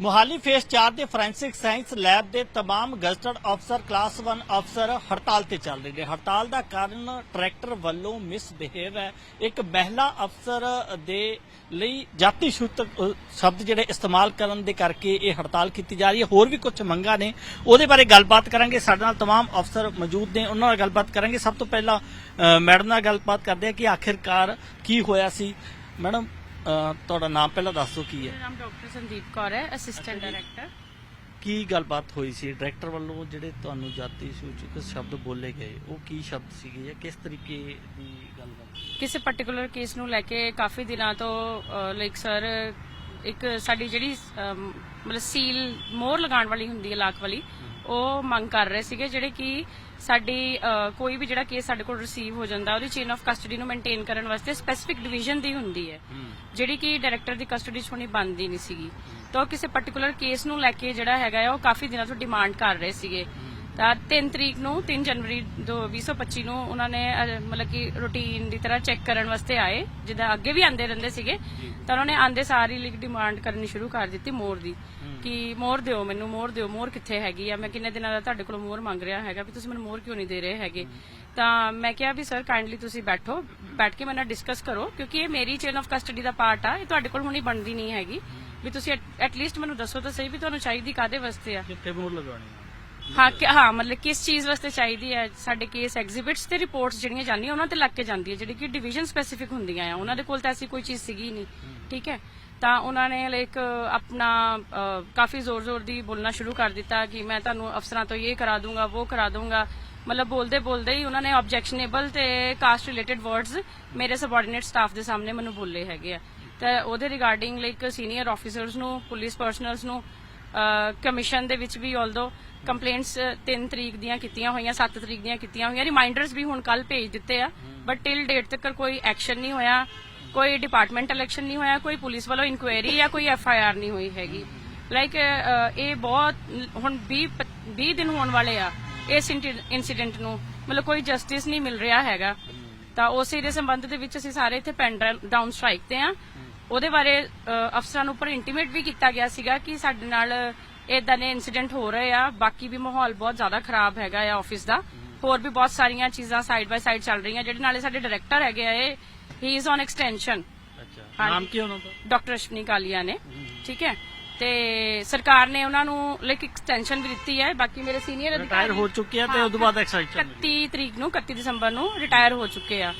Mohali face 4 ਦੇ forensic science lab ਦੇ तमाम ਗਜ਼ਟਡ ਅਫਸਰ ਕਲਾਸ 1 ਅਫਸਰ ਹੜਤਾਲ ਤੇ ਚੱਲ ਰਹੇ ਨੇ ਹੜਤਾਲ ਦਾ ਕਾਰਨ ਟਰੈਕਟਰ ਵੱਲੋਂ ਮਿਸਬਿਹੇਵ ਹੈ ਇੱਕ ਮਹਿਲਾ ਅਫਸਰ ਦੇ ਲਈ ਜਾਤੀ ਸੂਚਕ ਅ, ਸ਼ਬਦ ਜਿਹੜੇ ਇਸਤੇਮਾਲ ਕਰਨ ਦੇ ਕਰਕੇ ਇਹ ਹੜਤਾਲ ਕੀਤੀ ਜਾ ਰਹੀ ਹੈ ਹੋਰ ਵੀ ਕੁਝ ਮੰਗਾਂ ਨੇ ਉਹਦੇ ਬਾਰੇ ਗੱਲਬਾਤ ਕਰਾਂਗੇ ਸਾਡੇ ਨਾਲ तमाम ਅਫਸਰ ਮੌਜੂਦ ਨੇ ਉਹਨਾਂ ਨਾਲ ਗੱਲਬਾਤ ਕਰਾਂਗੇ ਸਭ ਤੋਂ ਪਹਿਲਾਂ ਅ, ਮੈਡਮ ਨਾਲ ਗੱਲਬਾਤ ਕਰਦੇ ਹਾਂ ਕਿ ਆਖਿਰਕਾਰ ਕੀ ਹੋਇਆ ਸੀ ਮੈਡਮ ਅ, ਤੁਹਾਡਾ ਨਾਮ ਪਹਿਲਾਂ ਦੱਸ ਦਿਓ ਕੀ ਹੈ? ਮੇਰਾ ਨਾਮ ਡਾਕਟਰ ਸੰਦੀਪ ਕੌਰ ਹੈ ਅਸਿਸਟੈਂਟ ਡਾਇਰੈਕਟਰ ਕੀ ਗੱਲਬਾਤ ਹੋਈ ਸੀ? ਡਾਇਰੈਕਟਰ ਵੱਲੋਂ ਜਿਹੜੇ ਤੁਹਾਨੂੰ ਜਾਤੀ ਸੂਚਕ ਸ਼ਬਦ ਬੋਲੇ ਗਏ ਉਹ ਕੀ ਸ਼ਬਦ ਸੀਗੇ ਜਾਂ ਕਿਸ ਤਰੀਕੇ ਦੀ ਗੱਲਬਾਤ? ਕਿਸੇ ਪਾਰਟਿਕੂਲਰ ਕੇਸ ਨੂੰ ਲੈ ਕੇ ਕਾਫੀ ਦਿਨਾਂ ਤੋਂ ਲਾਈਕ ਸਰ ਇੱਕ ਸਾਡੀ ਜਿਹੜੀ ਅਮ, ਮਤਲਬ ਸੀਲ ਮੋਹਰ ਲਗਾਉਣ ਵਾਲੀ ਹੁੰਦੀ ਹੈ ਲਾਕ ਵਾਲੀ ਉਹ ਮੰਗ ਕਰ ਰਹੇ ਸੀਗੇ ਜਿਹੜੇ ਕਿ ਸਾਡੀ ਕੋਈ ਵੀ ਜਿਹੜਾ ਕੇਸ ਸਾਡੇ ਕੋਲ ਰਿਸੀਵ ਹੋ ਜਾਂਦਾ ਉਹਦੀ ਚੇਨ ਆਫ ਕਸਟਡੀ ਨੂੰ ਮੇਨਟੇਨ ਕਰਨ ਵਾਸਤੇ ਸਪੈਸੀਫਿਕ ਡਿਵੀਜ਼ਨ ਦੀ ਹੁੰਦੀ ਹੈ। ਜਿਹੜੀ ਕਿ ਡਾਇਰੈਕਟਰ ਦੀ ਕਸਟਡੀ 'ਚ ਹੋਣੀ ਬੰਦ ਹੀ ਨਹੀਂ ਸੀਗੀ। ਤਾਂ ਕਿਸੇ ਪਾਰਟਿਕੂਲਰ ਕੇਸ ਨੂੰ ਲੈ ਕੇ ਜਿਹੜਾ ਹੈਗਾ ਉਹ ਕਾਫੀ ਦਿਨਾਂ ਤੋਂ ਡਿਮਾਂਡ ਕਰ ਰਹੇ ਸੀਗੇ। ਤਾਂ 3 ਤਰੀਕ ਨੂੰ 3 ਜਨਵਰੀ ਦੋ 2025 ਨੂੰ ਉਹਨਾਂ ਨੇ ਮਤਲਬ ਕਿ ਰੂਟੀਨ ਦੀ ਤਰ੍ਹਾਂ ਚੈੱਕ ਕਰਨ ਵਾਸਤੇ ਆਏ ਜਿੱਦਾਂ ਅੱਗੇ ਵੀ ਆਂਦੇ ਰਹਿੰਦੇ ਸੀਗੇ। ਤਾਂ ਉਹਨਾਂ ਨੇ ਆਂਦੇ ਸਾਰੀ ਲਈ ਡਿਮਾਂਡ ਕਰਨੀ ਸ਼ੁਰੂ ਕਰ ਦਿੱਤੀ ਮੋਰ ਦੀ। ਕਿ ਮੋਰ ਦਿਓ ਮੈਨੂੰ ਮੋਰ ਦਿਓ ਮੋਰ ਕਿੱਥੇ ਹੈਗੀ ਆ? ਮੈਂ ਕਿੰਨੇ ਦਿਨਾਂ ਦਾ ਤੁਹਾਡੇ ਕੋਲੋਂ ਮੋਰ ਮੰਗ ਰਿਹਾ ਹੈਗਾ ਵੀ ਤੁਸੀਂ ਮੈਨੂੰ ਮੋਰ ਕਿਉਂ ਨਹੀਂ ਦੇ ਰਹੇ ਹੈਗੇ? ਤਾਂ ਮੈਂ ਕਿਹਾ ਵੀ ਸਰ ਕਾਈਂਡਲੀ ਤੁਸੀਂ ਬੈਠੋ ਬੈਠ ਕੇ ਮੇਰੇ ਨਾਲ ਡਿਸਕਸ ਕਰੋ ਕਿਉਂਕਿ ਇਹ ਮੇਰੀ ਚੇਨ ਆਫ ਕਸਟਡੀ ਦਾ ਪਾਰਟ ਆ ਇਹ ਤੁਹਾਡੇ ਕੋਲ ਹੁਣੀ ਬਣਦੀ ਨਹੀਂ ਹੈਗੀ। ਵੀ ਤੁਸੀਂ ਐਟ ਲੀਸਟ ਮੈਨੂੰ ਦੱਸੋ ਤਾਂ ਸਹੀ ਵੀ ਤੁਹਾਨੂੰ ਚਾਹੀਦੀ ਕਾਦੇ ਵਾਸਤੇ ਆ? ਕਿੱਥੇ ਮੋਹਰ ਲਗਾਉਣੀ ਹੈ ਹਾਂ ਕਿ ਹਾਂ ਮਤਲਬ ਕਿਸ ਚੀਜ਼ ਵਾਸਤੇ ਚਾਹੀਦੀ ਹੈ ਸਾਡੇ ਕੇਸ ਐਗਜ਼ਿਬਿਟਸ ਤੇ ਰਿਪੋਰਟਸ ਜਿਹੜੀਆਂ ਜਾਂਦੀਆਂ ਉਹਨਾਂ ਤੇ ਲੱਗ ਕੇ ਜਾਂਦੀ ਹੈ ਜਿਹੜੀ ਕਿ ਡਿਵੀਜ਼ਨ ਸਪੈਸੀਫਿਕ ਹੁੰਦੀਆਂ ਆ। ਉਹਨਾਂ ਦੇ ਕੋਲ ਤਾਂ ਐਸੀ ਕੋਈ ਚੀਜ਼ ਸੀਗੀ ਨਹੀਂ ਠੀਕ ਹੈ? ਤਾਂ ਉਹਨਾਂ ਨੇ ਲਾਈਕ ਆਪਣਾ ਕਾਫੀ ਜ਼ੋਰ-ਜ਼ੋਰ ਦੀ ਬੋਲਣਾ ਸ਼ੁਰੂ ਕਰ ਦਿੱਤਾ ਕਿ ਮੈਂ ਤੁਹਾਨੂੰ ਅਫਸਰਾਂ ਤੋਂ ਇਹ ਕਰਾ ਦੂੰਗਾ ਉਹ ਕਰਾ ਦੂੰਗਾ। ਮਤਲਬ ਬੋਲਦੇ ਬੋਲਦੇ ਹੀ ਉਹਨਾਂ ਨੇ ਆਬਜੈਕਸ਼ਨੇਬਲ ਤੇ ਕਾਸਟ ਰਿਲੇਟਡ ਵਰਡਸ ਮੇਰੇ ਸਬਆਰਡੀਨੇਟ ਸਟਾਫ ਦੇ ਸਾਹਮਣੇ ਮੈਨੂੰ ਬੋਲੇ ਹੈਗੇ ਆ। ਤਾਂ ਉਹਦੇ ਰਿਗਾਰਡਿੰਗ ਲਾਈਕ ਸੀਨੀਅਰ ਆਫੀਸਰਸ ਨੂੰ ਪੁਲਿਸ ਪਰਸਨਲਸ ਨੂੰ ਕਮਿਸ਼ਨ ਦੇ ਵਿੱਚ ਵੀ ਆਲਦੋ ਕੰਪਲੇਂਟਸ 3 ਤਰੀਕ ਦੀਆਂ ਕੀਤੀਆਂ ਹੋਈਆਂ 7 ਤਰੀਕ ਦੀਆਂ ਕੀਤੀਆਂ ਹੋਈਆਂ ਰਿਮਾਈਂਡਰਸ ਵੀ ਹੁਣ ਕੱਲ ਭੇਜ ਦਿੱਤੇ ਆ। ਬਟ ਟਿਲ ਡੇਟ ਤੱਕ ਕੋਈ ਐਕਸ਼ਨ ਨਹੀਂ ਹੋਇਆ। ਕੋਈ ਡਿਪਾਰਟਮੈਂਟਲ ਐਕਸ਼ਨ ਨਹੀਂ ਹੋਇਆ, ਕੋਈ ਪੁਲਿਸ ਵੱਲੋਂ ਇਨਕੁਆਇਰੀ ਜਾਂ ਕੋਈ ਐਫ ਆਈ ਆਰ ਨਹੀਂ ਹੋਈ ਹੈਗੀ। ਲਾਈਕ ਇਹ ਬਹੁਤ ਹੁਣ 20 20 ਦਿਨ ਹੋਣ ਵਾਲੇ ਆ, ਇਸ ਇਨਸੀਡੈਂਟ ਨੂੰ। ਮਤਲਬ ਕੋਈ ਜਸਟਿਸ ਨਹੀਂ ਮਿਲ ਰਿਹਾ ਹੈਗਾ। ਤਾਂ ਉਸੇ ਦੇ ਸੰਬੰਧ ਦੇ ਵਿੱਚ ਅਸੀਂ ਸਾਰੇ ਇੱਥੇ ਪੈਨ ਡਾਊਨ ਸਟ੍ਰਾਈਕ ਤੇ ਆ। ਉਹਦੇ ਬਾਰੇ ਅਫਸਰਾਂ ਨੂੰ ਉੱਪਰ ਇੰਟੀਮੇਟ ਵੀ ਕੀਤਾ ਗਿਆ ਸੀਗਾ ਕਿ ਸਾਡੇ ਨਾਲ ਇਦਾਂ ਦੇ ਇਨਸੀਡੈਂਟ ਹੋ ਰਹੇ ਆ। ਬਾਕੀ ਵੀ ਮਾਹੌਲ ਬਹੁਤ ਜ਼ਿਆਦਾ ਖਰਾਬ ਹੈਗਾ ਆ ਆਫਿਸ ਦਾ। ਹੋਰ ਵੀ ਬਹੁਤ ਸਾਰੀਆਂ ਚੀਜ਼ਾਂ ਸਾਈਡ ਬਾਈ ਸਾਈਡ ਚੱਲ ਰਹੀਆਂ, ਜਿਹੜੇ ਨਾਲੇ ਸਾਡੇ ਡਾਇਰੈਕਟਰ ਹੈਗੇ ਆ, ਇਹ ਹੀ ਇਜ਼ ਔਨ ਐਕਸਟੈਂਸ਼ਨ ਅੱਛਾ। ਨਾਮ ਕੀ ਉਹਨਾਂ ਦਾ? ਡਾਕਟਰ ਅਸ਼ਵਨੀ ਕਾਲੀਆ ਨੇ। ਠੀਕ ਹੈ। ਤੇ ਸਰਕਾਰ ਨੇ ਉਹਨਾਂ ਨੂੰ ਲਾਈਕ ਐਕਸਟੈਂਸ਼ਨ ਵੀ ਦਿੱਤੀ ਹੈ। ਬਾਕੀ ਮੇਰੇ ਸੀਨੀਅਰ ਰਿਟਾਇਰ ਹੋ ਚੁੱਕੇ ਆ ਤੇ ਉਸ ਤੋਂ ਬਾਅਦ ਐਕਸਾਈਟਨ 31 ਤਰੀਕ ਨੂੰ 31 ਦਸੰਬਰ ਨੂੰ ਰਿਟਾਇਰ ਹੋ ਚੁੱਕੇ ਆ।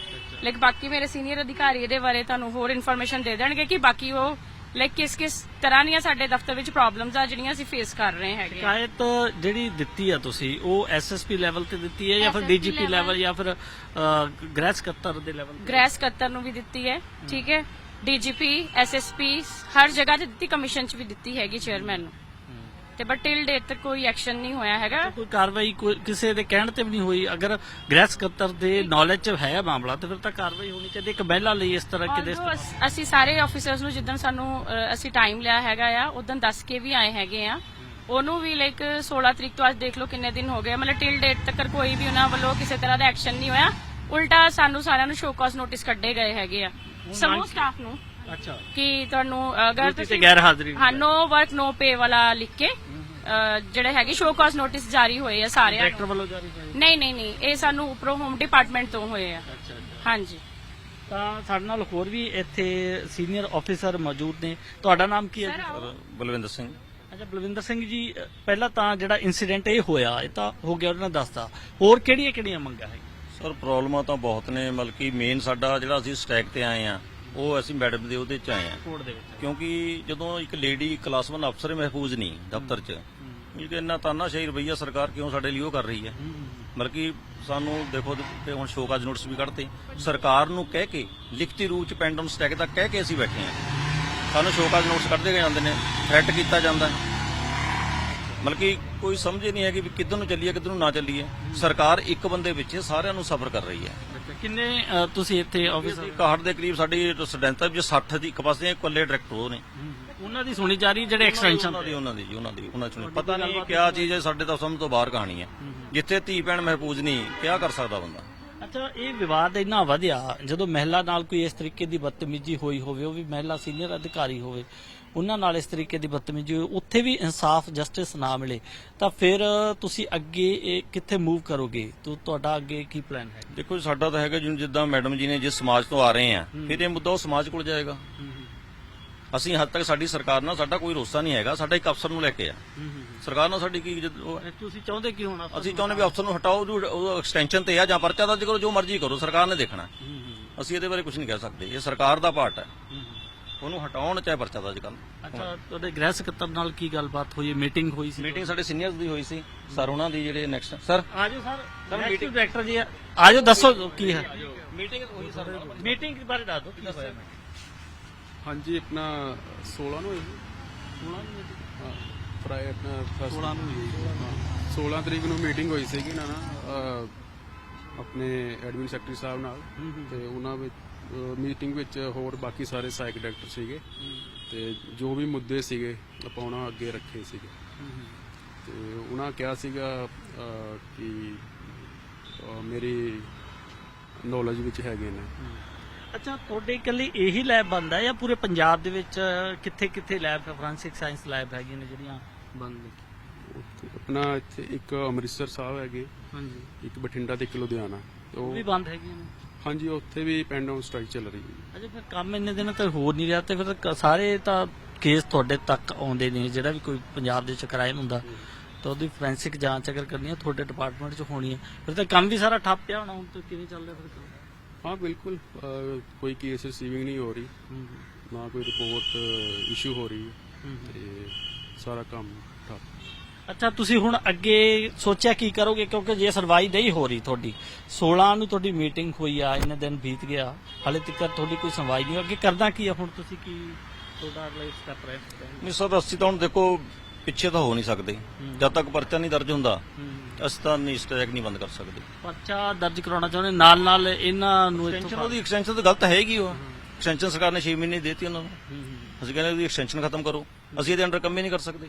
ਲਾਈਕ ਬਾਕੀ ਮੇਰੇ ਸੀਨੀਅਰ ਅਧਿਕਾਰੀ ਇਹਦੇ ਬਾਰੇ ਤੁਹਾਨੂੰ ਹੋਰ ਇਨਫੋਰਮੇਸ਼ਨ ਦੇ ਦੇਣਗੇ ਕਿ ਬਾਕੀ ਉਹ ਲਾਈਕ ਕਿਸ ਕਿਸ ਤਰ੍ਹਾਂ ਦੀਆਂ ਸਾਡੇ ਦਫ਼ਤਰ ਵਿੱਚ ਪ੍ਰੋਬਲਮਸ ਆ ਜਿਹੜੀਆਂ ਅਸੀਂ ਫੇਸ ਕਰ ਰਹੇ ਹੈਗੇ ਆ। ਸ਼ਿਕਾਇਤ ਜਿਹੜੀ ਦਿੱਤੀ ਆ ਤੁਸੀਂ ਉਹ ਐਸਐਸਪੀ ਲੈਵਲ ਤੇ ਦਿੱਤੀ ਹੈ ਜਾਂ ਫਿਰ SSP ਡੀਜੀਪੀ ਲੈਵਲ ਜਾਂ ਫਿਰ ਅ, ਗ੍ਰਹਿ ਸਕੱਤਰ ਦੇ ਲੈਵਲ ਤੇ? ਗ੍ਰੈਸ ਕੱਤਰ ਨੂੰ ਵੀ ਦਿੱਤੀ ਹੈ ਠੀਕ ਹੈ। ਡੀਜੀਪੀ ਐਸਐਸਪੀ ਹਰ ਜਗ੍ਹਾ ਤੇ ਦਿੱਤੀ ਕਮਿਸ਼ਨ ਚ ਵੀ ਦਿੱਤੀ ਹੈਗੀ ਚੇਅਰਮੈਨ ਨੂੰ। ਤੇ ਬਟ ਟਿਲ ਡੇਟ ਤੱਕ ਕੋਈ ਐਕਸ਼ਨ ਨਹੀਂ ਹੋਇਆ ਹੈਗਾ। ਕੋਈ ਕਾਰਵਾਈ ਕੋਈ ਕਿਸੇ ਦੇ ਕਹਿਣ ਤੇ ਵੀ ਨਹੀਂ ਹੋਈ। ਅਗਰ ਗ੍ਰਹਿ ਸਕੱਤਰ ਦੇ ਨੌਲੇਜ ਚ ਹੈ ਮਾਮਲਾ ਤੇ ਫਿਰ ਤਾਂ ਕਾਰਵਾਈ ਹੋਣੀ ਚਾਹੀਦੀ ਇੱਕ ਮਹਿਲਾ ਲਈ ਇਸ ਤਰ੍ਹਾਂ ਕਿਤੇ Although ਅਸ- ਅਸੀਂ ਸਾਰੇ ਆਫੀਸਰਸ ਨੂੰ ਜਿੱਦਣ ਸਾਨੂੰ ਅ, ਅਸੀਂ ਟਾਈਮ ਲਿਆ ਹੈਗਾ ਆ ਉਦੋਂ ਦੱਸ ਕੇ ਵੀ ਆਏ ਹੈਗੇ ਆ। ਉਹਨੂੰ ਵੀ ਲਾਈਕ 16 ਤਰੀਕ ਤੋਂ ਅੱਜ ਦੇਖ ਲਓ ਕਿੰਨੇ ਦਿਨ ਹੋ ਗਏ। ਮਤਲਬ ਟਿਲ ਡੇਟ ਤੱਕ ਕੋਈ ਵੀ ਉਹਨਾਂ ਵੱਲੋਂ ਕਿਸੇ ਤਰ੍ਹਾਂ ਦਾ ਐਕਸ਼ਨ ਨਹੀਂ ਹੋਇਆ। ਉਲਟਾ ਸਾਨੂੰ ਸਾਰਿਆਂ ਨੂੰ ਸ਼ੋਕਾਸ ਨੋਟਿਸ ਕੱਢੇ ਗਏ ਹੈਗੇ ਆ। ਸਮੂਹ ਸਟਾਫ ਨੂੰ ਅੱਛਾ। ਕਿ ਤੁਹਾਨੂੰ ਅਗਰ ਤੁਸੀਂ ਗੈਰ ਹਾਜ਼ਰੀ ਹਾਂ ਨੋ ਵਰਕ ਨੋ ਪੇ ਵਾਲਾ ਲਿਖ ਕੇ ਜਿਹੜੇ ਹੈਗੇ ਸ਼ੋਕਾਸ ਨੋਟਿਸ ਜਾਰੀ ਹੋਏ ਆ ਸਾਰਿਆਂ ਡਾਇਰੈਕਟਰ ਨੂੰ। ਵੱਲੋਂ ਜਾਰੀ ਹੋਈ ਨਹੀਂ ਨਹੀਂ ਨਹੀਂ ਇਹ ਸਾਨੂੰ ਉੱਪਰੋਂ ਹੋਮ ਡਿਪਾਰਟਮੈਂਟ ਤੋਂ ਹੋਏ ਆ। ਅੱਛਾ ਅੱਛਾ। ਹਾਂਜੀ। ਤਾਂ ਸਾਡੇ ਨਾਲ ਹੋਰ ਵੀ ਇੱਥੇ ਸੀਨੀਅਰ ਆਫੀਸਰ ਮੌਜੂਦ ਨੇ। ਤੁਹਾਡਾ ਨਾਮ ਕੀ ਹੈ ਜੀ? ਬਲਵਿੰਦਰ ਸਿੰਘ। ਅੱਛਾ ਬਲਵਿੰਦਰ ਸਿੰਘ ਜੀ ਅ, ਪਹਿਲਾਂ ਤਾਂ ਜਿਹੜਾ ਇਨਸੀਡੈਂਟ ਇਹ ਹੋਇਆ ਇਹ ਤਾਂ ਹੋ ਗਿਆ ਉਹਨਾਂ ਨੇ ਦੱਸਤਾ। ਹੋਰ ਕਿਹੜੀਆਂ ਕਿਹੜੀਆਂ ਮੰਗਾਂ ਹੈ ਸਰ ਪ੍ਰੋਬਲਮਾਂ ਤਾਂ ਬਹੁਤ ਨੇ। ਮਤਲਬ ਕਿ ਮੇਨ ਸਾਡਾ ਜਿਹੜਾ ਅਸੀਂ ਸਟੈਕ ਤੇ ਆਏ ਆ ਉਹ ਅਸੀਂ ਮੈਡਮ ਦੇ ਉਹਦੇ ਚ ਆਏ ਆ ਕੋਰਟ ਦੇ ਵਿੱਚ ਕਿਉਂਕਿ ਜਦੋਂ ਇੱਕ ਲੇਡੀ ਕਲਾਸ 1 ਅਫਸਰ ਮਹਿਫੂਜ਼ ਨਹੀਂ ਦਫ਼ਤਰ 'ਚ ਇਹ ਕਿ ਇੰਨਾ ਤਾਨਾਸ਼ਾਹੀ ਰਵਈਆ ਸਰਕਾਰ ਕਿਉਂ ਸਾਡੇ ਲਈ ਉਹ ਕਰ ਰਹੀ ਹੈ? ਮਤਲਬ ਕਿ ਸਾਨੂੰ ਦੇਖੋ ਤੇ ਹੁਣ ਸ਼ੋਕਾਜ ਨੋਟਿਸ ਵੀ ਕੱਢਤੇ। ਸਰਕਾਰ ਨੂੰ ਕਹਿ ਕੇ ਲਿਖਤੀ ਰੂਪ ਚ ਪੈਂਡਮ ਸਟੈਕ ਤੱਕ ਕਹਿ ਕੇ ਅਸੀਂ ਬੈਠੇ ਹਾਂ। ਸਾਨੂੰ ਸ਼ੋਕਾਜ ਨੋਟਿਸ ਕੱਢਦੇ ਗਏ ਜਾਂਦੇ ਨੇ ਥ੍ਰੈਟ ਕੀਤਾ ਜਾਂਦਾ। ਮਤਲਬ ਕਿ ਕੋਈ ਸਮਝ ਨਹੀਂ ਹੈ ਕਿ ਕਿੱਧਰ ਨੂੰ ਚੱਲੀਏ ਕਿੱਧਰ ਨੂੰ ਨਾ ਚੱਲੀਏ। ਸਰਕਾਰ ਇੱਕ ਬੰਦੇ ਵਿੱਚ ਸਾਰਿਆਂ ਨੂੰ ਸਫਰ ਕਰ ਰਹੀ ਹੈ। ਕਿੰਨੇ ਅ, ਤੁਸੀਂ ਇੱਥੇ ਆਫੀਸਰ 61 ਦੇ ਕਰੀਬ ਸਾਡੀ ਸਟੂਡੈਂਟ ਵਿੱਚ 60 ਦੀ ਇੱਕ ਪਾਸੇ ਇਕੱਲੇ ਡਾਇਰੈਕਟਰ ਉਹ ਨੇ। ਉਹਨਾਂ ਦੀ ਸੁਣੀ ਜਾ ਰਹੀ ਜਿਹੜੇ ਐਕਸਟੈਂਸ਼ਨ ਉਹਨਾਂ ਦੀ ਉਹਨਾਂ ਦੀ ਜੀ, ਉਹਨਾਂ ਦੀ ਉਹਨਾਂ ਚ ਨਹੀਂ। ਪਤਾ ਨਹੀਂ ਕਿਆ ਚੀਜ਼ ਹੈ ਸਾਡੇ ਤਾਂ ਸਮਝ ਤੋਂ ਬਾਹਰ ਕਹਾਣੀ ਹੈ। ਜਿੱਥੇ ਧੀ ਭੈਣ ਮਹਿਫੂਜ਼ ਨਹੀਂ ਕਿਆ ਕਰ ਸਕਦਾ ਬੰਦਾ? ਅੱਛਾ ਇਹ ਵਿਵਾਦ ਇੰਨਾ ਵਧਿਆ ਜਦੋਂ ਮਹਿਲਾ ਨਾਲ ਕੋਈ ਇਸ ਤਰੀਕੇ ਦੀ ਬਦਤਮੀਜ਼ੀ ਹੋਈ ਹੋਵੇ ਉਹ ਵੀ ਮਹਿਲਾ ਸੀਨੀਅਰ ਅਧਿਕਾਰੀ ਹੋਵੇ ਉਹਨਾਂ ਨਾਲ ਇਸ ਤਰੀਕੇ ਦੀ ਬਦਤਮੀਜ਼ੀ ਹੋਈ ਉੱਥੇ ਵੀ ਇਨਸਾਫ ਜਸਟਿਸ ਨਾ ਮਿਲੇ ਤਾਂ ਫਿਰ ਤੁਸੀਂ ਅੱਗੇ ਇਹ ਕਿੱਥੇ ਮੂਵ ਕਰੋਗੇ? ਤੋ ਤੁਹਾਡਾ ਅੱਗੇ ਕੀ ਪਲਾਨ ਹੈ? ਦੇਖੋ ਸਾਡਾ ਤਾਂ ਹੈਗਾ ਜਿੱਦਾਂ ਮੈਡਮ ਜੀ ਨੇ ਜਿਸ ਸਮਾਜ ਤੋਂ ਆ ਰਹੇ ਆ ਫਿਰ ਇਹ ਮੁੱਦਾ ਉਹ ਸਮਾਜ ਕੋਲ ਜਾਏਗਾ। ਅਸੀਂ ਹੱਦ ਤੱਕ ਸਾਡੀ ਸਰਕਾਰ ਨਾਲ ਸਾਡਾ ਕੋਈ ਰੋਸਾ ਨਹੀਂ ਹੈਗਾ ਸਾਡਾ ਇੱਕ ਅਫਸਰ ਨੂੰ ਲੈ ਕੇ ਆ। ਸਰਕਾਰ ਨਾਲ ਸਾਡੀ ਕੀ ਜਦ ਉਹ ਹੈ। ਤੁਸੀਂ ਚਾਹੁੰਦੇ ਕੀ ਹੋਣਾ? ਅਸੀਂ ਚਾਹੁੰਦੇ ਵੀ ਅਫਸਰ ਨੂੰ ਹਟਾਓ ਉਹ ਐਕਸਟੈਂਸ਼ਨ ਤੇ ਆ ਜਾਂ ਪਰਚਾ ਦਰਜ ਕਰੋ ਜੋ ਮਰਜ਼ੀ ਕਰੋ ਸਰਕਾਰ ਨੇ ਦੇਖਣਾ। ਅਸੀਂ ਇਹਦੇ ਬਾਰੇ ਕੁਝ ਨਹੀਂ ਕਹਿ ਸਕਦੇ ਇਹ ਸਰਕਾਰ ਦਾ ਪਾਰਟ ਹੈ। ਉਹਨੂੰ ਹਟਾਉਣ ਚਾਹੇ ਪਰਚਾ ਦਰਜ ਕਰਨ। ਅੱਛਾ ਤੁਹਾਡੇ ਗ੍ਰਹਿ ਸਕੱਤਰ ਨਾਲ ਕੀ ਗੱਲਬਾਤ ਹੋਈ? ਮੀਟਿੰਗ ਹੋਈ ਸੀ ਮੀਟਿੰਗ ਸਾਡੇ ਸੀਨੀਅਰਸ ਦੀ ਹੋਈ ਸੀ। ਸਰ ਉਹਨਾਂ ਦੀ ਜਿਹੜੇ ਨੈਕਸਟ ਸਰ ਆਜੋ sir sir meeting director ji ਆਜੋ ਦੱਸੋ ਕੀ ਹੈ। ਮੀਟਿੰਗ ਹੋਈ ਸਰ ਮੀਟਿੰਗ ਦੇ ਬਾਰੇ ਦੱਸ ਦਿਓ ਕੀ ਹੋਇਆ? ਹਾਂਜੀ ਆਪਣਾ 16 ਨੂੰ ਹੋਈ ਸੀ। ਹਾਂ ਫਰਾਈ ਆਪਣਾ 16 ਨੂੰ ਹੋਈ 16 ਤਰੀਕ ਨੂੰ ਮੀਟਿੰਗ ਹੋਈ ਸੀਗੀ ਨਾ ਨਾ ਆਪਣੇ ਐਡਮਿਨ ਸੈਕਟਰੀ ਸਾਹਿਬ ਨਾਲ। ਤੇ ਉਹਨਾਂ ਵਿੱਚ ਮੀਟਿੰਗ ਵਿੱਚ ਹੋਰ ਬਾਕੀ ਸਾਰੇ ਸਾਈਕ ਡਾਕਟਰ ਸੀਗੇ ਤੇ ਜੋ ਵੀ ਮੁੱਦੇ ਸੀਗੇ ਆਪਾਂ ਉਹਨਾਂ ਅੱਗੇ ਰੱਖੇ ਸੀਗੇ। ਤੇ ਉਹਨਾਂ ਕਿਹਾ ਸੀਗਾ ਕਿ ਮੇਰੀ ਨੌਲੇਜ ਵਿੱਚ ਹੈਗੇ ਨੇ। ਅੱਛਾ ਤੁਹਾਡੇ ਇਕੱਲੀ ਇਹੀ ਲੈਬ ਬੰਦ ਹੈ ਜਾਂ ਪੂਰੇ ਪੰਜਾਬ ਦੇ ਵਿੱਚ ਕਿੱਥੇ ਕਿੱਥੇ ਲੈਬ ਫੋਰੈਂਸਿਕ ਸਾਇੰਸ ਲੈਬ ਹੈਗੀਆਂ ਨੇ ਜਿਹੜੀਆਂ ਬੰਦ ਨੇ ਆਪਣਾ ਇੱਥੇ ਇੱਕ ਅੰਮ੍ਰਿਤਸਰ ਸਾਹਿਬ ਹੈਗੇ ਹਾਂਜੀ। ਇੱਕ ਬਠਿੰਡਾ ਤੇ ਇੱਕ ਲੁਧਿਆਣਾ। ਉਹ ਵੀ ਬੰਦ ਹੈਗੀਆਂ ਨੇ? ਹਾਂਜੀ ਉੱਥੇ ਵੀ ਪੈਂਡ ਆਨ ਸਟ੍ਰਾਈਕ ਚੱਲ ਰਹੀ ਹੈ। ਅਜੇ ਫਿਰ ਕੰਮ ਇੰਨੇ ਦਿਨ ਤੱਕ ਹੋ ਨਹੀਂ ਰਿਹਾ ਤੇ ਫਿਰ ਸਾਰੇ ਤਾਂ ਕੇਸ ਤੁਹਾਡੇ ਤੱਕ ਆਉਂਦੇ ਨੇ ਜਿਹੜਾ ਵੀ ਕੋਈ ਪੰਜਾਬ ਦੇ ਕ੍ਰਾਈਮ ਹੁੰਦਾ ਤਾਂ ਉਹਦੀ ਫੋਰੈਂਸਿਕ ਜਾਂਚ ਅਗਰ ਕਰਨੀ ਹੈ ਤੁਹਾਡੇ ਡਿਪਾਰਟਮੈਂਟ 'ਚ ਹੋਣੀ ਹੈ ਫਿਰ ਤਾਂ ਕੰਮ ਵੀ ਸਾਰਾ ਠੱਪ ਪਿਆ ਹੋਣਾ ਹੁਣ ਤਾਂ ਕਿਵੇਂ ਚੱਲ ਰਿਹਾ ਫਿਰ ਕੰਮ? ਹਾਂ ਬਿਲਕੁਲ ਅਹ, ਕੋਈ ਕੇਸ ਰਿਸੀਵਿੰਗ ਨਹੀਂ ਹੋ ਰਹੀ ਹੂੰ ਨਾ ਕੋਈ ਰਿਪੋਰਟ ਇਸ਼ੂ ਹੋ ਰਹੀ ਹੂੰ। ਤੇ ਸਾਰਾ ਕੰਮ ਠੱਪ। ਅੱਛਾ ਤੁਸੀਂ ਹੁਣ ਅੱਗੇ ਸੋਚਿਆ ਕੀ ਕਰੋਗੇ? ਕਿਉਂਕਿ ਜੇ ਸਰਵਾਈ ਨਹੀਂ ਹੋ ਰਹੀ ਤੁਹਾਡੀ 16 ਨੂੰ ਤੁਹਾਡੀ ਮੀਟਿੰਗ ਹੋਈ ਆ ਇੰਨੇ ਦਿਨ ਬੀਤ ਗਿਆ ਹਾਲੇ ਤੱਕ ਤੁਹਾਡੀ ਕੋਈ ਸੁਣਵਾਈ ਨਹੀਂ ਅੱਗੇ ਕਰਨਾ ਕੀ ਆ? ਹੁਣ ਤੁਸੀਂ ਕੀ ਤੁਹਾਡਾ ਅਗਲਾ ਸਟੈਪ ਰਹੇ ਨਹੀਂ ਸਰ ਅਸੀਂ ਤਾਂ ਹੁਣ ਦੇਖੋ ਪਿੱਛੇ ਤਾਂ ਹੋ ਨਹੀਂ ਸਕਦੇ। ਜਦ ਤੱਕ ਪਰਚਾ ਨਹੀਂ ਦਰਜ ਹੁੰਦਾ ਅਸੀਂ ਤਾਂ ਨਹੀਂ ਸਟ੍ਰੈਕ ਨਹੀਂ ਬੰਦ ਕਰ ਸਕਦੇ। ਪਰਚਾ ਦਰਜ ਕਰਾਉਣਾ ਚਾਹੁੰਦੇ ਨਾਲ ਨਾਲ ਇਹਨਾਂ ਨੂੰ ਐਕਸਟੈਂਸ਼ਨ ਉਹਦੀ ਐਕਸਟੈਂਸ਼ਨ ਤਾਂ ਗਲਤ ਹੈਗੀ ਉਹ। ਐਕਸਟੈਂਸ਼ਨ ਸਰਕਾਰ ਨੇ 6 ਮਹੀਨੇ ਦੇਤੀ ਉਹਨਾਂ ਨੂੰ। ਅਸੀਂ ਕਹਿੰਦੇ ਉਹਦੀ ਐਕਸਟੈਂਸ਼ਨ ਖਤਮ ਕਰੋ। ਅਸੀਂ ਇਹਦੇ ਅੰਡਰ ਕੰਮ ਹੀ ਨਹੀਂ ਕਰ ਸਕਦੇ।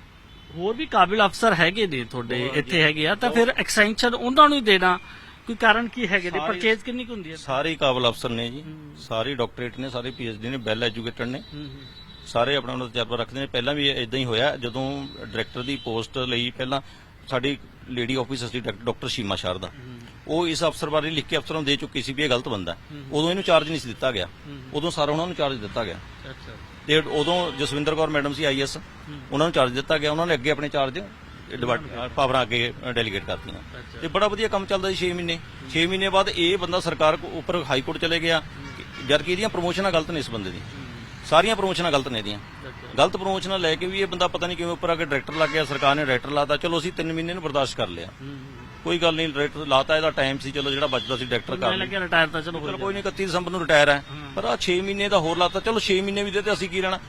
ਹੋਰ ਵੀ ਕਾਬਿਲ ਅਫਸਰ ਹੈਗੇ ਨੇ ਤੁਹਾਡੇ ਇੱਥੇ ਹੈਗੇ ਆ ਤਾਂ ਫਿਰ ਐਕਸਟੈਂਸ਼ਨ ਉਹਨਾਂ ਨੂੰ ਹੀ ਦੇਣਾ। ਕੋਈ ਕਾਰਨ ਕੀ ਹੈਗੇ ਨੇ? ਪਰਚੇਜ਼ ਕਿੰਨੀ ਕੁ ਹੁੰਦੀ ਹੈ? ਸਾਰੇ ਕਾਬਲ ਅਫਸਰ ਨੇ ਜੀ। ਸਾਰੇ ਡਾਕਟਰੇਟ ਨੇ ਸਾਰੇ ਪੀਐਚਡੀ ਨੇ ਵੈਲ ਐਜੂਕੇਟਡ ਨੇ। ਸਾਰੇ ਆਪਣਾ ਉਹਨਾਂ ਦਾ ਤਜਰਬਾ ਰੱਖਦੇ ਨੇ। ਪਹਿਲਾਂ ਵੀ ਇਦਾਂ ਹੀ ਹੋਇਆ ਜਦੋਂ ਡਾਇਰੈਕਟਰ ਦੀ ਪੋਸਟ ਲਈ ਪਹਿਲਾਂ ਸਾਡੀ ਲੇਡੀ ਆਫੀਸਰ ਸੀ ਡਾਕਟਰ ਸ਼ੀਮਾ ਸ਼ਾਰਦਾ ਉਹ ਇਸ ਅਫਸਰ ਬਾਰੇ ਲਿਖ ਕੇ ਅਫਸਰਾਂ ਨੂੰ ਦੇ ਚੁੱਕੀ ਸੀ ਵੀ ਇਹ ਗਲਤ ਬੰਦਾ। ਉਦੋਂ ਇਹਨੂੰ ਚਾਰਜ ਨਹੀਂ ਸੀ ਦਿੱਤਾ ਗਿਆ। ਉਦੋਂ ਸਾਰਾ ਉਹਨਾਂ ਨੂੰ ਚਾਰਜ ਦਿੱਤਾ ਗਿਆ। ਅੱਛਾ। ਤੇ ਉਦੋਂ ਜਸਵਿੰਦਰ ਕੌਰ ਮੈਡਮ ਸੀ ਆਈਐਸ ਉਹਨਾਂ ਨੂੰ ਚਾਰਜ ਦਿੱਤਾ ਗਿਆ ਉਹਨਾਂ ਨੇ ਅੱਗੇ ਆਪਣੇ ਚਾਰਜ ਪਾਵਰਾਂ ਅੱਗੇ ਡੈਲੀਗੇਟ ਕਰਤੀਆਂ। ਤੇ ਬੜਾ ਵਧੀਆ ਕੰਮ ਚੱਲਦਾ ਸੀ 6 ਮਹੀਨੇ। 6 ਮਹੀਨੇ ਬਾਅਦ ਇਹ ਬੰਦਾ ਸਰਕਾਰ ਕੋ ਉੱਪਰ ਹਾਈ ਕੋਰਟ ਚਲੇ ਗਿਆ। ਜਦ ਕਿ ਇਹਦੀਆਂ ਪ੍ਰਮੋਸ਼ਨਾਂ ਗਲਤ ਨੇ ਇਸ ਬੰਦੇ ਦੀ ਸਾਰੀਆਂ ਪ੍ਰਮੋਸ਼ਨਾਂ ਗਲਤ ਨੇ ਇਹਦੀਆਂ। ਗਲਤ ਪ੍ਰਮੋਸ਼ਨਾਂ ਲੈ ਕੇ ਵੀ ਇਹ ਬੰਦਾ ਪਤਾ ਨਹੀਂ ਕਿਵੇਂ ਉੱਪਰ ਆ ਕੇ ਡਾਇਰੈਕਟਰ ਲੱਗ ਗਿਆ ਸਰਕਾਰ ਨੇ ਡਾਇਰੈਕਟਰ ਲਾਤਾ। ਚਲੋ ਅਸੀਂ 3 ਮਹੀਨੇ ਨੂੰ ਬਰਦਾਸ਼ਤ ਕਰ ਲਿਆ। ਕੋਈ ਗੱਲ ਨਹੀਂ ਡਾਇਰੈਕਟਰ ਲਾਤਾ ਇਹਦਾ ਟਾਈਮ ਸੀ ਚਲੋ ਜਿਹੜਾ ਬਚਦਾ ਸੀ ਡਾਇਰੈਕਟਰ ਕਰ ਮੈਂ ਲਿਆ ਲੱਗਿਆ ਰਿਟਾਇਰ ਤਾਂ ਚਲੋ ਹੋ ਚਲੋ ਗਿਆ। ਕੋਈ ਨਹੀਂ 31 ਦਸੰਬਰ ਨੂੰ ਰਿਟਾਇਰ ਹੈ। ਪਰ ਆ 6 ਮਹੀਨੇ ਦਾ ਹੋਰ ਲਾਤਾ ਚਲੋ 6 ਮਹੀਨੇ ਵੀ ਦੇ ਤੇ ਅਸੀਂ ਕੀ ਰਹਿਣਾ?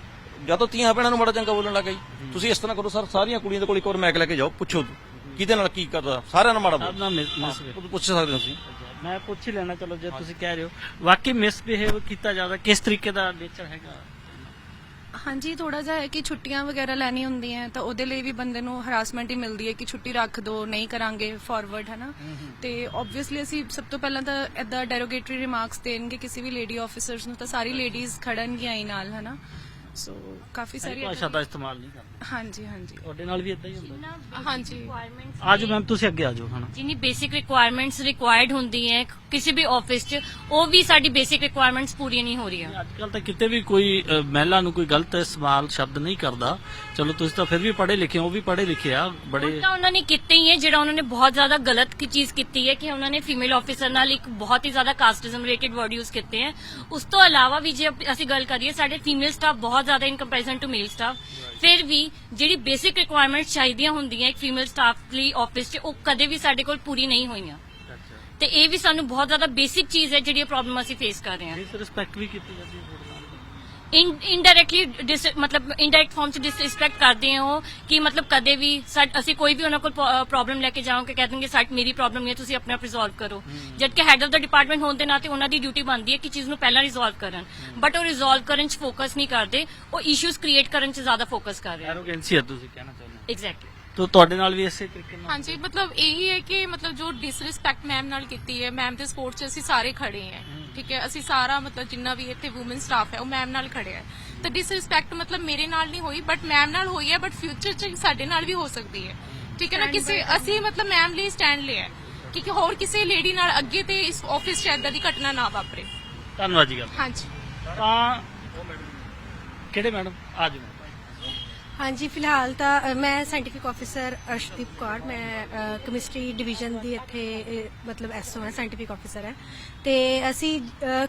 ਜਾਂ ਤਾਂ ਤੀਆਂ ਭੈਣਾਂ ਨੂੰ ਬੜਾ ਚੰਗਾ ਬੋਲਣ ਲੱਗਾ ਤੁਸੀਂ ਇਸ ਤਰ੍ਹਾਂ ਕਰੋ ਸਰ ਸਾਰੀਆਂ ਕੁੜੀਆਂ ਦੇ ਕੋਲ ਇੱਕ ਵਾਰ ਮੈਕ ਲੈ ਕੇ ਜਾਓ ਪੁੱਛੋ ਕਿਹਦੇ ਨਾਲ ਕੀ ਕਰਦਾ? ਸਾਰਿਆਂ ਨਾਲ ਮਾੜਾ ਬੋਲ। ਨਾਲ ਮਿਸ ਮਿਸ ਉਹ ਪੁੱਛ ਸਕਦੇ ਹੋ ਤੁਸੀਂ। ਮੈਂ ਪੁੱਛ ਹੀ ਲੈਣਾ ਚਲੋ ਜੇ ਤੁਸੀਂ ਕਹਿ ਰਹੇ ਹੋ। ਵਾਕਈ ਮਿਸਬਿਹੇਵ ਕੀਤਾ ਜਾਂਦਾ ਕਿਸ ਤਰੀਕੇ ਦਾ ਨੇਚਰ ਹੈਗਾ? ਹਾਂਜੀ ਥੋੜਾ ਜਿਹਾ ਹੈ ਕਿ ਛੁੱਟੀਆਂ ਵਗੈਰਾ ਲੈਣੀ ਹੁੰਦੀਆਂ, ਤਾਂ ਉਹਦੇ ਲਈ ਵੀ ਬੰਦੇ ਨੂੰ ਹਰਾਸਮੈਂਟ ਹੀ ਮਿਲਦੀ ਹੈ ਕਿ ਛੁੱਟੀ ਰੱਖ ਦੋ, ਨਹੀਂ ਕਰਾਂਗੇ ਫਾਰਵਰਡ ਹੈ ਨਾ ਤੇ ਆਬਵੀਅਸਲੀ ਅਸੀਂ ਸਭ ਤੋਂ ਪਹਿਲਾਂ ਤਾਂ ਐਦਾਂ ਡੈਰੋਗੇਟਰੀ ਰਿਮਾਰਕਸ ਦੇਣਗੇ ਕਿਸੇ ਵੀ ਲੇਡੀ ਆਫੀਸਰਸ ਨੂੰ, ਤਾਂ ਸਾਰੀ ਲੇਡੀਜ਼ ਖੜਨਗੀਆਂ ਹੀ ਨਾਲ ਹੈ ਸੋ ਕਾਫੀ ਸਾਰੀ ਸਾਰੀ ਭਾਸ਼ਾ ਦਾ ਇਸਤੇਮਾਲ ਨਹੀਂ ਕਰਦਾ। ਹਾਂਜੀ ਹਾਂਜੀ। ਤੁਹਾਡੇ ਨਾਲ ਵੀ ਇਦਾਂ ਹੀ ਹੁੰਦਾ। ਹਾਂਜੀ। ਆਜੋ ਮੈਮ ਤੁਸੀਂ ਅੱਗੇ ਆਜੋ ਹਨਾ। ਜਿੰਨੀ ਬੇਸਿਕ ਰਿਕੁਆਇਰਮੈਂਟਸ ਰਿਕੁਆਇਰਡ ਹੁੰਦੀ ਹੈ ਕਿਸੇ ਵੀ ਆਫਿਸ 'ਚ ਉਹ ਵੀ ਸਾਡੀ ਬੇਸਿਕ ਰਿਕੁਆਇਰਮੈਂਟਸ ਪੂਰੀਆਂ ਨਹੀਂ ਹੋ ਰਹੀਆਂ। ਅੱਜ ਕੱਲ ਤਾਂ ਕਿਤੇ ਵੀ ਕੋਈ ਅ, ਮਹਿਲਾ ਨੂੰ ਕੋਈ ਗਲਤ ਇਸਤੇਮਾਲ ਸ਼ਬਦ ਨਹੀਂ ਕਰਦਾ। ਚਲੋ ਤੁਸੀਂ ਤਾਂ ਫਿਰ ਵੀ ਪੜ੍ਹੇ ਲਿਖੇ ਹੋ ਉਹ ਵੀ ਪੜ੍ਹੇ ਲਿਖੇ ਆ ਬੜੇ ਤਾਂ ਉਹਨਾਂ ਨੇ ਕੀਤਾ ਹੀ ਹੈ ਜਿਹੜਾ ਉਹਨਾਂ ਨੇ ਬਹੁਤ ਜ਼ਿਆਦਾ ਗਲਤ ਕੀ ਚੀਜ਼ ਕੀਤੀ ਹੈ ਕਿ ਉਹਨਾਂ ਨੇ ਫੀਮੇਲ ਆਫੀਸਰ ਨਾਲ ਇੱਕ ਬਹੁਤ ਹੀ ਜ਼ਿਆਦਾ ਕਾਸਟਿਜ਼ਮ ਰਿਲੇਟਡ ਵਰਡ ਯੂਜ਼ ਕੀਤੇ ਹੈ। ਉਸ ਤੋਂ ਇਲਾਵਾ ਵੀ ਜੇ ਅਪ- ਅਸੀਂ ਗੱਲ ਕਰੀਏ ਸਾਡੇ ਫੀਮੇਲ ਸਟਾਫ ਬਹੁਤ ਜ਼ਿਆਦਾ in comparison to male staff ਫਿਰ ਵੀ ਜਿਹੜੀ ਬੇਸਿਕ ਰਿਕੁਆਇਰਮੈਂਟਸ ਚਾਹੀਦੀਆਂ ਹੁੰਦੀਆਂ ਇੱਕ ਫੀਮੇਲ ਸਟਾਫ ਲਈ ਆਫਿਸ 'ਚ ਉਹ ਕਦੇ ਵੀ ਸਾਡੇ ਕੋਲ ਪੂਰੀ ਨਹੀਂ ਹੋਈਆਂ। ਤੇ ਇਹ ਵੀ ਸਾਨੂੰ ਬਹੁਤ ਜ਼ਿਆਦਾ ਬੇਸਿਕ ਚੀਜ਼ ਹੈ ਜਿਹੜੀ ਪ੍ਰੋਬਲਮ ਅਸੀਂ ਫੇਸ ਕਰ ਰਹੇ ਹਾਂ। ਰਿਸਪੈਕਟ ਵੀ ਕੀਤੀ ਜਾਂਦੀ ਹੈ ਇਨਡਾਇਰੈਕਟਲੀ ਮਤਲਬ ਇਨਡਾਇਰੈਕਟ ਫਾਰਮ ਚ ਡਿਸਰੈਸਪੈਕਟ ਕਰਦੇ ਹੋ ਕਿ ਮਤਲਬ ਕਦੇ ਵੀ ਅਸੀਂ ਕੋਈ ਵੀ ਉਹਨਾਂ ਕੋਲ ਪ੍ਰੋਬਲਮ ਲੈ ਕੇ ਜਾਓਗੇ ਕਹਿ ਦੇਣਗੇ ਸਾਡ ਮੇਰੀ ਪ੍ਰੋਬਲਮ ਹੈ ਤੁਸੀਂ ਆਪਣੇ ਆਪ ਰਿਜ਼ੋਲਵ ਕਰੋ ਜਦ ਕਿ ਹੈਡ ਆਫ ਦਾ ਡਿਪਾਰਟਮੈਂਟ ਹੋਣ ਦੇ ਨਾਤੇ ਉਹਨਾਂ ਦੀ ਡਿਊਟੀ ਬਣਦੀ ਹੈ ਕਿ ਚੀਜ਼ ਨੂੰ ਪਹਿਲਾਂ ਰਿਜ਼ੋਲਵ ਕਰਨ ਬਟ ਉਹ ਰਿਜ਼ੋਲਵ ਕਰਨ ਚ ਫੋਕਸ ਨਹੀਂ ਕਰਦੇ ਉਹ ਇਸ਼ੂਜ਼ ਕ੍ਰੀਏਟ ਕਰਨ ਚ ਜ਼ਿਆਦਾ ਫੋਕਸ ਕਰ ਰਹੇ ਹਨ ਐਰੋਗੈਂਸੀ ਹੈ ਤੁਸੀਂ ਕਹਿਣਾ ਚਾਹੁੰਦੇ ਐਗਜ਼ੈਕਟਲੀ ਤੋ ਤੁਹਾਡੇ ਨਾਲ ਵੀ ਇਸੇ ਤਰੀਕੇ ਨਾਲ ਹਾਂਜੀ ਮਤਲਬ ਇਹੀ ਹੈ ਕਿ ਮਤਲਬ ਜੋ ਡਿਸਰਿਸਪੈਕਟ ਮੈਮ ਨਾਲ ਕੀਤੀ ਹੈ ਮੈਮ ਦੇ ਸਪੋਰਟ 'ਚ ਅਸੀਂ ਸਾਰੇ ਖੜੇ ਹਾਂ। ਠੀਕ ਹੈ ਅਸੀਂ ਸਾਰਾ ਮਤਲਬ ਜਿੰਨਾ ਵੀ ਇੱਥੇ ਔਮਨ ਸਟਾਫ ਹੈ ਉਹ ਮੈਮ ਨਾਲ ਖੜੇ ਹੈ। ਤਾਂ ਡਿਸਰਿਸਪੈਕਟ ਮਤਲਬ ਮੇਰੇ ਨਾਲ ਨਹੀਂ ਹੋਈ ਬਟ ਮੈਮ ਨਾਲ ਹੋਈ ਹੈ ਬਟ ਫਿਊਚਰ 'ਚ ਸਾਡੇ ਨਾਲ ਵੀ ਹੋ ਸਕਦੀ ਹੈ। ਠੀਕ ਹੈ ਨਾ ਕਿਸੇ ਅਸੀਂ ਮਤਲਬ ਮੈਮ ਲਈ ਸਟੈਂਡ ਲਿਆ ਹੈ ਕਿ ਹੋਰ ਕਿਸੇ ਲੇਡੀ ਨਾਲ ਅੱਗੇ ਤੇ ਇਸ ਆਫਿਸ 'ਚ ਏਦਾਂ ਦੀ ਘਟਨਾ ਨਾ ਵਾਪਰੇ। ਧੰਨਵਾਦ ਜੀ ਗੱਲ ਹਾਂਜੀ। ਤਾਂ ਕਿਹੜੇ ਮੈਡਮ ਆ ਹਾਂਜੀ ਫਿਲਹਾਲ ਤਾਂ ਅ, ਮੈਂ ਸਾਇੰਟੀਫਿਕ ਆਫੀਸਰ ਅਰਸ਼ਦੀਪ ਕੌਰ ਮੈਂ ਕੈਮਿਸਟਰੀ ਡਿਵੀਜ਼ਨ ਦੀ ਇੱਥੇ ਅ, ਮਤਲਬ ਐਸਓ ਹੈ ਸਾਇੰਟੀਫਿਕ ਆਫੀਸਰ ਹੈ। ਤੇ ਅਸੀਂ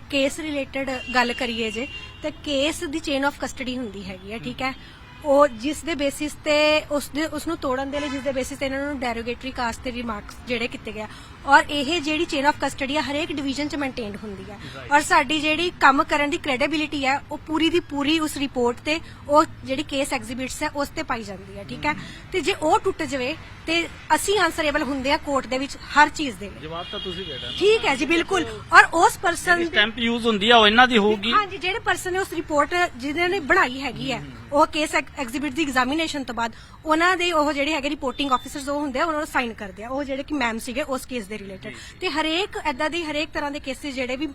ਕੇਸ ਰਿਲੇਟਡ ਗੱਲ ਕਰੀਏ ਜੇ ਤੇ ਕੇਸ ਦੀ ਚੇਨ ਆਫ ਕਸਟਡੀ ਹੁੰਦੀ ਹੈਗੀ ਹੈ ਠੀਕ ਹੈ? ਉਹ ਜਿਸ ਦੇ ਬੇਸਿਸ ਤੇ ਉਸ ਦੇ ਉਸ ਨੂੰ ਤੋੜਨ ਦੇ ਲਈ ਜਿਸ ਦੇ ਬੇਸਿਸ ਤੇ ਇਹਨਾਂ ਨੂੰ ਡੈਰੋਗੇਟਰੀ ਕਾਸਟ ਤੇ ਰਿਮਾਰਕਸ ਜਿਹੜੇ ਕੀਤੇ ਗਿਆ ਔਰ ਇਹ ਜਿਹੜੀ ਚੇਨ ਆਫ ਕਸਟਡੀ ਆ ਹਰੇਕ ਡਿਵੀਜ਼ਨ ਚ ਮੇਨਟੇਨਡ ਹੁੰਦੀ ਹੈ ਔਰ ਸਾਡੀ ਜਿਹੜੀ ਕੰਮ ਕਰਨ ਦੀ ਕ੍ਰੈਡੀਬਿਲਿਟੀ ਹੈ ਉਹ ਪੂਰੀ ਦੀ ਪੂਰੀ ਉਸ ਰਿਪੋਰਟ ਤੇ ਉਹ ਜਿਹੜੀ ਕੇਸ ਐਗਜ਼ੀਬਿਟਸ ਹੈ ਉਸ ਤੇ ਪਾਈ ਜਾਂਦੀ ਹੈ ਠੀਕ ਹੈ ਤੇ ਜੇ ਉਹ ਟੁੱਟ ਜਾਵੇ ਤੇ ਅਸੀਂ ਆਨਸਰੇਬਲ ਹੁੰਦੇ ਆ ਕੋਰਟ ਦੇ ਵਿੱਚ ਹਰ ਚੀਜ਼ ਦੇ ਲਈ। ਜਵਾਬ ਤਾਂ ਤੁਸੀਂ ਦੇ ਦੇਣਾ ਠੀਕ ਹੈ ਜੀ ਬਿਲਕੁਲ। ਔਰ ਉਸ ਪਰਸਨ ਸਟੈਂਪ ਯੂਜ਼ ਹੁੰਦੀ ਆ ਉਹ ਇਹਨਾਂ ਦੀ ਹੋਊਗੀ। ਹਾਂਜੀ ਜਿਹੜੇ ਪਰਸਨ ਨੇ ਉਸ ਰਿਪੋਰਟ ਜਿਹਨਾਂ ਨੇ ਬਣਾਈ ਹੈਗੀ ਹੈ ਉਹ ਕੇਸ ਐਗਜ਼ੀਬਿਟ ਦੀ ਐਗਜ਼ਾਮੀਨੇਸ਼ਨ ਤੋਂ ਬਾਅਦ ਉਹਨਾਂ ਦੇ ਉਹ ਜਿਹੜੇ ਹੈਗੇ ਰਿਪੋਰਟਿੰਗ ਆਫੀਸਰਸ ਉਹ ਹੁੰਦੇ ਆ ਉਹਨਾਂ ਨੂੰ ਸਾਈਨ ਕਰਦੇ ਆ। ਉਹ ਜਿਹੜੇ ਕਿ ਮੈਮ ਸੀਗੇ ਉਸ ਕੇਸ ਦੇ ਰਿਲੇਟਡ ਤੇ ਹਰੇਕ ਐਦਾਂ ਦੀ ਹਰੇਕ ਤਰ੍ਹਾਂ ਦੇ ਕੇਸਿਸ ਜਿਹੜੇ ਵੀ